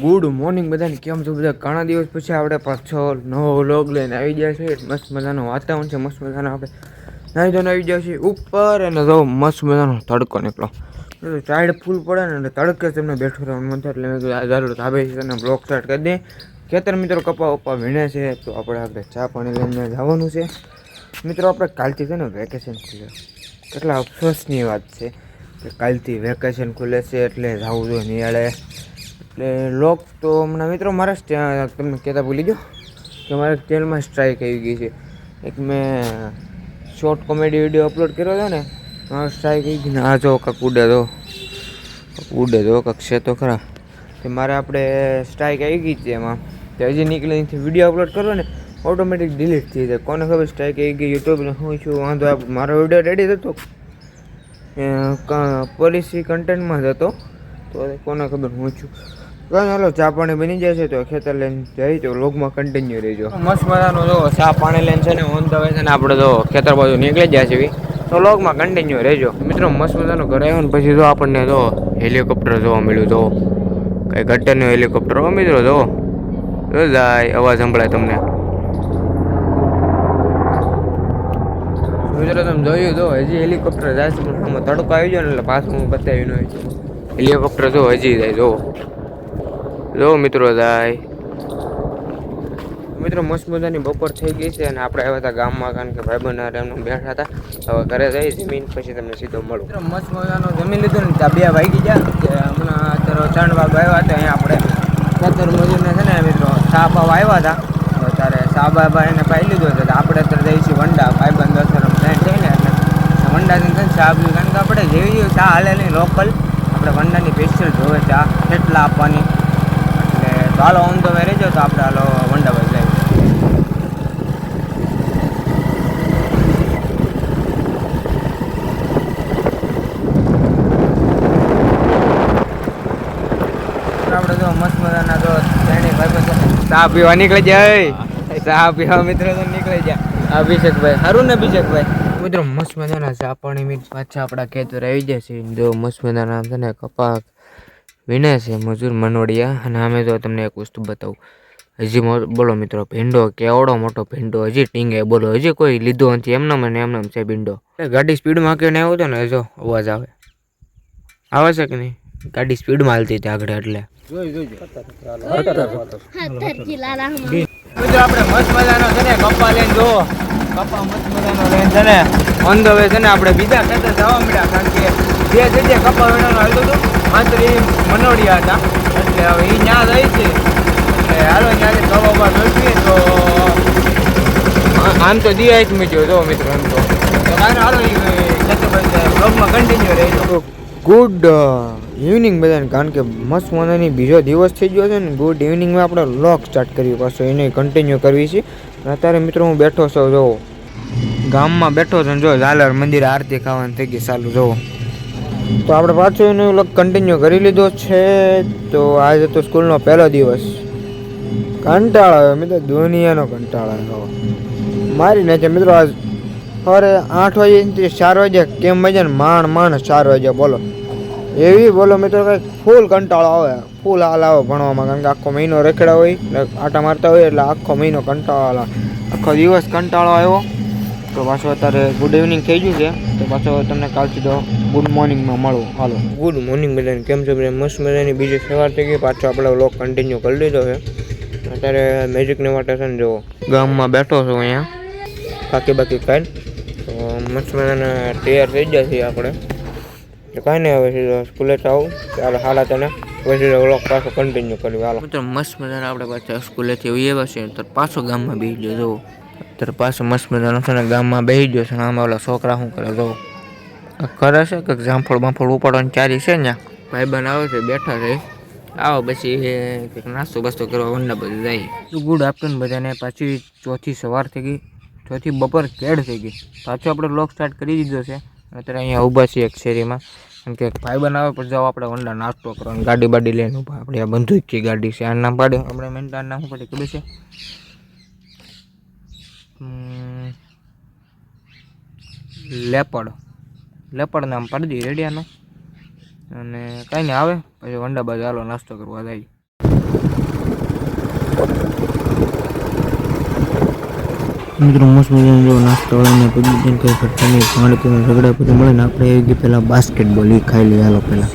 Good morning બધાને, કેમ છો બધા? ઘણા દિવસ પછી આપણે પાછો નવો વ્લોગ લઈને આવી ગયા છે મસ્ત મજાનું વાતાવરણ છે, મસ્ત મજાનો આપણે નાહી ધોઈને આવી ગયા છીએ. ઉપર અને જો મસ્ત મજાનો તડકો નીકળો. ટાઈડ ફૂલ પડે ને એટલે તડકે તમને બેઠો રહેવાનું મન એટલે મેં જરૂર ધાબે છે અને બ્લોક સ્ટાર્ટ કરી દે. ખેતર મિત્રો કપા ઉપા વીણે છે, તો આપણે આપણે ચા પાણી લઈને જવાનું છે. મિત્રો, આપણે કાલથી છે ને વેકેશન ખુલે. કેટલા અફસોસની વાત છે કે કાલથી વેકેશન ખુલે છે એટલે જવું જોઈએ નિયાળે એટલે લોક તો હમણાં મિત્રો મારા તમને કહેતા ભૂલી ગયો કે મારા ચેનલમાં સ્ટ્રાઇક આવી ગઈ છે. એક મેં શોર્ટ કોમેડી વીડિયો અપલોડ કર્યો હતો ને, મારો સ્ટ્રાઇક આવી ગઈ ને આ જો કાંક ઉડે તો. ઉડે તો, કાંક છે તો ખરા. તે મારે આપણે સ્ટ્રાઇક આવી ગઈ છે એમાં. તે હજી નીકળી વીડિયો અપલોડ કરો ને, ઓટોમેટિક ડિલીટ થઈ જાય. કોને ખબર સ્ટ્રાઇક આવી ગઈ યુટ્યુબને હું છું, વાંધો મારો વીડિયો રેડી થતો પોલિસી કન્ટેન્ટમાં જ હતો. તો કોને ખબર હું છું. કાંઈ હાલો, ચા પાણી બની જશે તો ખેતર લઈને જઈ તો લોગમાં કન્ટિન્યુ રહેજો. મસ્ત મજાનો, જો, ચા પાણી લઈને છે ને, ઓન ધ વે છે ને, આપણે તો ખેતર બાજુ નીકળી જાય છે તો લોગમાં કન્ટિન્યુ રહેજો. મિત્રો, મસ્ત મજાનો ઘરે આવ્યો ને પછી તો આપણને તો હેલિકોપ્ટર જોવા મળ્યું તો કઈ ગટરનું હેલિકોપ્ટર હો, મિત્રો, જો. જો જાય, અવાજ સંભળાય તમને. મિત્રો, તમે જોયું તો હજી હેલિકોપ્ટર જાય છે, પણ તડકો આવી ગયો ને, એટલે પાછું હું બતાવી ન હેલિકોપ્ટર જો, હજી જાય, જો. જો મિત્રો જાય. મિત્રો મસ્ત મજાની બપોર થઈ ગઈ છે અને આપણે આવ્યા હતા ગામમાં કારણ કે ભાઈ બના એમને બેઠા હતા. હવે ઘરે જઈ જમીન પછી તમને સીધો મળું. મિત્રો મસ્ત મજાનો જમીન લીધું ને ત્યાં બે વાગી ગયા. કે હમણાં અત્યારે ત્રણ વાગ આવ્યા હતા અહીંયા આપણે ખેતર મજૂરને છે ને મિત્રો ચા પાવા આવ્યા હતા. તો ત્યારે સાબા ભાઈને એને પાઈ લીધો હતો તો આપણે અત્યારે જઈએ છીએ વંડા. ભાઈબંધ દસરમ ફ્રેન્ડ થઈને ને એટલે વંડાથી છે ને કારણ કે આપણે જેવી ચા હાલેલી લોકલ આપણે વંડાની સ્પેશિયલ જોવે ચા કેટલા આપવાની. તો હાલો ઓન તો વે રહેજો તો આપણે હાલો વંડાભાઈ જાય. ચા પીવા નીકળી જાય ચા પીવા મિત્રો તો નીકળી જાય અભિષેકભાઈ સારું ને અભિષેકભાઈ? મિત્રો, મસ્ત મજાના ચા મીઠ પાછા આપણા ખેતર આવી છે. જો મસ્ત મજાના છે ને, કપાસ વીણે છે મજૂર મનોડિયા. અને અમે જો તમને એક વસ્તુ બતાવું. હજી બોલો મિત્રો ભીંડો કેવડો મોટો ભીંડો? હજી ટીંગે બોલો હજી કોઈ લીધો નથી. એમને મને એમને છે ભીંડો. એ ગાડી સ્પીડમાં કે આવ્યો હતો ને જો અવાજ આવે. આવે છે કે નહીં? ગાડી સ્પીડમાં હાલતી હતી આગળ એટલે. મિત્રો આપણે મસ્ત મજાનો છે ને કપ્પા લઈને જો કપ્પા મસ્ત મજાનો લઈને છે ને ઓન ધ વે છે ને આપણે બીજા ખેતર જવા મળ્યા કારણ કે જે જગ્યાએ કપ્પા વીણવાનું હાલતું હતું માત્ર એ મનોડિયા હતા. એટલે હવે એ ત્યાં રહે છે. એટલે હાલો કવા બવા મેળવીએ તો આમ તો દિયા જ મીઠ્યો જો મિત્રો એમ તો. હાલો બ્લોગમાં કન્ટિન્યુ રહેજો. ગુડ ઇવનિંગ બધાને. કારણ કે મસ્ત મજાની બીજો દિવસ થઈ ગયો છે ને ગુડ ઇવનિંગમાં આપણે લોક સ્ટાર્ટ કર્યું પાછું એને કન્ટિન્યુ કરવી છે. અને અત્યારે મિત્રો હું બેઠો છું જો ગામમાં બેઠો છું જો ઝાલર મંદિર આરતી ખાવાની થઈ ગઈ ચાલુ જો તો આપણે પાછું એનું લગ કન્ટિન્યુ કરી લીધો છે. તો આજે તો સ્કૂલનો પહેલો દિવસ. કંટાળો આવ્યો મિત્રો, દુનિયાનો કંટાળો આવ્યો. મારી નાખે મિત્રો આજ સવારે આઠ વાગ્યાથી ચાર વાગ્યા કેમ વાગે ને માણ માણ ચાર વાગ્યા બોલો. એવી બોલો મિત્રો કંઈક ફૂલ કંટાળો આવે. ફૂલ હાલ આવે ભણવામાં, કારણ કે આખો મહિનો રખડા હોય આટા મારતા હોય એટલે આખો મહિનો કંટાળો આખો દિવસ કંટાળો આવ્યો. તો પાછો અત્યારે ગુડ ઇવનિંગ થઈ ગયું છે. તો પાછો તમને કાલ સીધો ગુડ મોર્નિંગમાં મળો. હાલો. ગુડ મોર્નિંગ બધાને કેમ છો બધા મસ્ત મજાની બીજી સવાર થઈ ગઈ. પાછો આપણે લોક કન્ટિન્યુ કરી લીધો છે. અત્યારે મેજિકને માટે છે ને જો ગામમાં બેઠો છું અહીંયા. બાકી બાકી કાંઈ તો મસ્ત મજાને તૈયાર થઈ ગયા છીએ આપણે. તો કાંઈ નહીં હવે સીધો સ્કૂલે જ આવું. ત્યારે હાલા તને. પછી વ્લોગ પાછો કન્ટિન્યુ કર્યું હાલો. મિત્રો મસ્ત મજાના આપણે પાછા સ્કૂલેથી આવીએ પછી તો પાછો ગામમાં બેસી ગયો જો અત્યારે પાછો મસ્ત મજાનો છે ગામમાં બેસી ગયો છે ને આમાં ઓલા છોકરા શું કરે જો કરે છે કે જામફળ બામફળ ઉપાડવાની ચારી છે ને ભાઈબંધ આવે છે, બેઠા છે. આવો પછી કંઈક નાસ્તો બાસ્તો કરવા વંડા બધું જાય. ગુડ આફ્ટરનૂન બધાને. પાછી ચોથી સવાર થઈ ગઈ. ચોથી બપોર કેડ થઈ ગઈ. પાછો આપણે લોક સ્ટાર્ટ કરી દીધો છે. અત્યારે અહીંયા ઊભા છીએ એક શેરીમાં. કેમ કે ભાઈ બનાવે પણ જાઓ આપણે વંડા નાસ્તો કરવાનો. ગાડી બાડી લઈને ઊભા. આપણે આ બંધુકી ગાડી છે. આ નામ પાડ્યું આપણે મેન આ નામ શું પાડ્યું ખબર છે? લેપડ. લેપડ નામ પાડી દઈએ રેડિયાનું અને કાંઈ નહીં આવે. પછી વંડા બાજુ હાલો, નાસ્તો કરવા જાય. મિત્રો, મસ્ત મજાનો નાસ્તો વાળાને પગી જઈને કંઈ ઘટતા પાણી પીવાનું ઝઘડા પછી મળે ને, આપણે એવી પહેલાં બાસ્કેટબોલ એ ખાઈ લઈએ, હાલો પહેલાં.